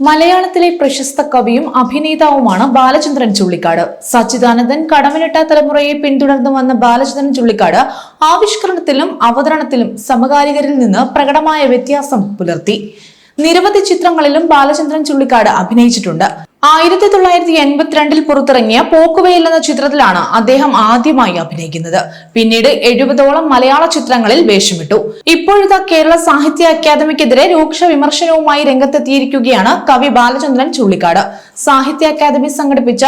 മലയാളത്തിലെ പ്രശസ്ത കവിയും അഭിനേതാവുമാണ് ബാലചന്ദ്രൻ ചുള്ളിക്കാട്. സച്ചിദാനന്ദൻ കടമനിട്ട തലമുറയെ പിന്തുടർന്നു വന്ന ബാലചന്ദ്രൻ ചുള്ളിക്കാട് ആവിഷ്കരണത്തിലും അവതരണത്തിലും സമകാലികരിൽ നിന്ന് പ്രകടമായ വ്യത്യാസം പുലർത്തി. നിരവധി ചിത്രങ്ങളിലും ബാലചന്ദ്രൻ ചുള്ളിക്കാട് അഭിനയിച്ചിട്ടുണ്ട്. ആയിരത്തി തൊള്ളായിരത്തി എൺപത്തിരണ്ടിൽ പുറത്തിറങ്ങിയ പോക്കുവെയിൽ എന്ന ചിത്രത്തിലാണ് അദ്ദേഹം ആദ്യമായി അഭിനയിക്കുന്നത്. പിന്നീട് എഴുപതോളം മലയാള ചിത്രങ്ങളിൽ വേഷമിട്ടു. ഇപ്പോഴത്തെ കേരള സാഹിത്യ അക്കാദമിക്കെതിരെ രൂക്ഷ വിമർശനവുമായി രംഗത്തെത്തിയിരിക്കുകയാണ് കവി ബാലചന്ദ്രൻ ചുള്ളിക്കാട്. സാഹിത്യ അക്കാദമി സംഘടിപ്പിച്ച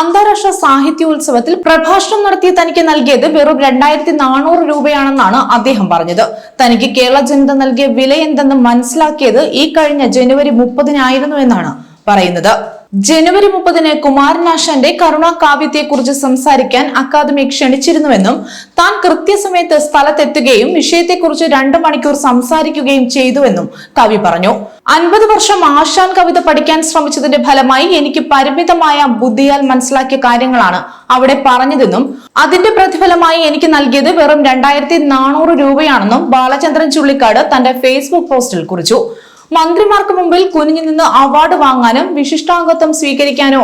അന്താരാഷ്ട്ര സാഹിത്യോത്സവത്തിൽ പ്രഭാഷണം നടത്തിയ തനിക്ക് നൽകിയത് വെറും രണ്ടായിരത്തി നാനൂറ് രൂപയാണെന്നാണ് അദ്ദേഹം പറഞ്ഞത്. തനിക്ക് കേരള ജനത നൽകിയ വില എന്തെന്ന് മനസ്സിലാക്കിയത് ഈ കഴിഞ്ഞ ജനുവരി മുപ്പതിനായിരുന്നു എന്നാണ് പറയുന്നത്. ജനുവരി മുപ്പതിന് കുമാരനാശാന്റെ കരുണാ കാവ്യത്തെക്കുറിച്ച് സംസാരിക്കാൻ അക്കാദമി ക്ഷണിച്ചിരുന്നുവെന്നും താൻ കൃത്യസമയത്ത് സ്ഥലത്തെത്തുകയും വിഷയത്തെക്കുറിച്ച് രണ്ടു മണിക്കൂർ സംസാരിക്കുകയും ചെയ്തുവെന്നും കവി പറഞ്ഞു. അൻപത് വർഷം ആശാൻ കവിത പഠിക്കാൻ ശ്രമിച്ചതിന്റെ ഫലമായി എനിക്ക് പരിമിതമായ ബുദ്ധിയാൽ മനസ്സിലാക്കിയ കാര്യങ്ങളാണ് അവിടെ പറഞ്ഞതെന്നും അതിന്റെ പ്രതിഫലമായി എനിക്ക് നൽകിയത് വെറും രണ്ടായിരത്തി നാനൂറ് രൂപയാണെന്നും ബാലചന്ദ്രൻ ചുള്ളിക്കാട് തന്റെ ഫേസ്ബുക്ക് പോസ്റ്റിൽ കുറിച്ചു. മന്ത്രിമാർക്ക് മുമ്പിൽ കുനിഞ്ഞു നിന്ന് അവാർഡ് വാങ്ങാനും വിശിഷ്ടാംഗത്വം സ്വീകരിക്കാനോ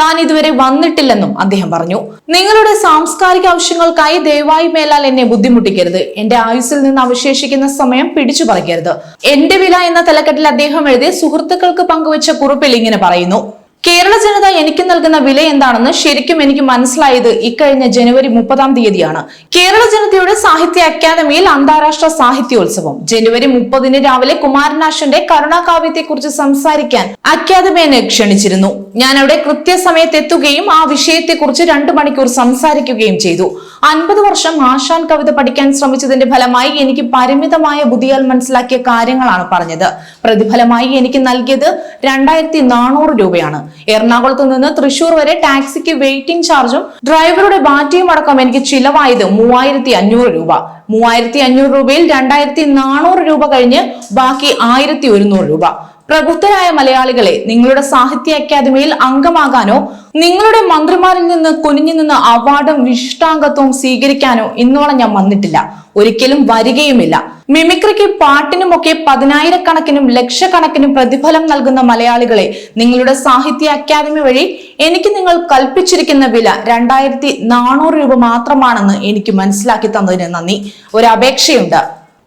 താൻ ഇതുവരെ വന്നിട്ടില്ലെന്നും അദ്ദേഹം പറഞ്ഞു. നിങ്ങളുടെ സാംസ്കാരിക ആവശ്യങ്ങൾക്കായി ദയവായി മേലാൽ എന്നെ ബുദ്ധിമുട്ടിക്കരുത്. എന്റെ ആയുസ്സിൽ നിന്ന് അവശേഷിക്കുന്ന സമയം പിടിച്ചു പറിക്കരുത്. എന്റെ വില എന്ന തലക്കെട്ടിൽ അദ്ദേഹം എഴുതി സുഹൃത്തുക്കൾക്ക് പങ്കുവച്ച കുറിപ്പിൽ ഇങ്ങനെ പറയുന്നു. കേരള ജനത എനിക്ക് നൽകുന്ന വില എന്താണെന്ന് ശരിക്കും എനിക്ക് മനസ്സിലായത് ഇക്കഴിഞ്ഞ ജനുവരി മുപ്പതാം തീയതിയാണ്. കേരള ജനതയുടെ സാഹിത്യ അക്കാദമിയിൽ അന്താരാഷ്ട്ര സാഹിത്യോത്സവം. ജനുവരി മുപ്പതിന് രാവിലെ കുമാരനാശന്റെ കരുണാകാവ്യത്തെക്കുറിച്ച് സംസാരിക്കാൻ അക്കാദമി എന്നെ ക്ഷണിച്ചിരുന്നു. ഞാൻ അവിടെ കൃത്യസമയത്ത് എത്തുകയും ആ വിഷയത്തെക്കുറിച്ച് രണ്ടു മണിക്കൂർ സംസാരിക്കുകയും ചെയ്തു. അൻപത് വർഷം ആശാൻ കവിത പഠിക്കാൻ ശ്രമിച്ചതിന്റെ ഫലമായി എനിക്ക് പരിമിതമായ ബുദ്ധിയാൽ മനസ്സിലാക്കിയ കാര്യങ്ങളാണ് പറഞ്ഞത്. പ്രതിഫലമായി എനിക്ക് നൽകിയത് രണ്ടായിരത്തി നാനൂറ് രൂപയാണ്. എറണാകുളത്ത് നിന്ന് തൃശൂർ വരെ ടാക്സിക്ക് വെയിറ്റിംഗ് ചാർജും ഡ്രൈവറുടെ ബാറ്റിയും അടക്കം എനിക്ക് ചിലവായത് മൂവായിരത്തി അഞ്ഞൂറ് രൂപ. മൂവായിരത്തി അഞ്ഞൂറ് രൂപയിൽ രണ്ടായിരത്തി നാനൂറ് രൂപ കഴിഞ്ഞ് ബാക്കി ആയിരത്തി ഒരുന്നൂറ് രൂപ. പ്രബുദ്ധരായ മലയാളികളെ നിങ്ങളുടെ സാഹിത്യ അക്കാദമിയിൽ അംഗമാകാനോ നിങ്ങളുടെ മന്ത്രിമാരിൽ നിന്ന് കുനിഞ്ഞു നിന്ന് അവാർഡും വിശിഷ്ടാംഗത്വവും സ്വീകരിക്കാനോ ഇന്നോളം ഞാൻ വന്നിട്ടില്ല. ഒരിക്കലും വരികയുമില്ല. മിമിക്രിക്ക് പാട്ടിനുമൊക്കെ പതിനായിരക്കണക്കിനും ലക്ഷക്കണക്കിനും പ്രതിഫലം നൽകുന്ന മലയാളികളെ നിങ്ങളുടെ സാഹിത്യ അക്കാദമി വഴി എനിക്ക് നിങ്ങൾ കൽപ്പിച്ചിരിക്കുന്ന വില രണ്ടായിരത്തി നാനൂറ് രൂപ മാത്രമാണെന്ന് എനിക്ക് മനസ്സിലാക്കി തന്നതിന് നന്ദി. ഒരു അപേക്ഷയുണ്ട്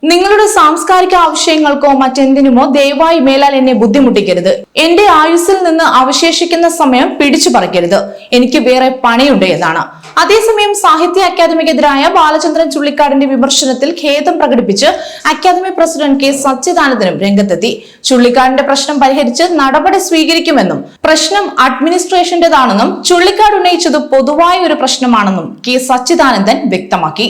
നിങ്ങളുടെ സാംസ്കാരിക ആവശ്യങ്ങൾക്കോ മറ്റെന്തിനുമോ ദയവായി മേലാൽ എന്നെ ബുദ്ധിമുട്ടിക്കരുത്. എന്റെ ആയുസ്സിൽ നിന്ന് അവശേഷിക്കുന്ന സമയം പിടിച്ചു പറിക്കരുത്. എനിക്ക് വേറെ പണിയുണ്ട് എന്നാണ്. അതേസമയം സാഹിത്യ അക്കാദമിക്കെതിരായ ബാലചന്ദ്രൻ ചുള്ളിക്കാടിന്റെ വിമർശനത്തിൽ ഖേദം പ്രകടിപ്പിച്ച് അക്കാദമി പ്രസിഡന്റ് കെ സച്ചിദാനന്ദനും രംഗത്തെത്തി. ചുള്ളിക്കാടിന്റെ പ്രശ്നം പരിഹരിച്ച് നടപടി സ്വീകരിക്കുമെന്നും പ്രശ്നം അഡ്മിനിസ്ട്രേഷന്റേതാണെന്നും ചുള്ളിക്കാട് ഉന്നയിച്ചത് പൊതുവായ ഒരു പ്രശ്നമാണെന്നും കെ സച്ചിദാനന്ദൻ വ്യക്തമാക്കി.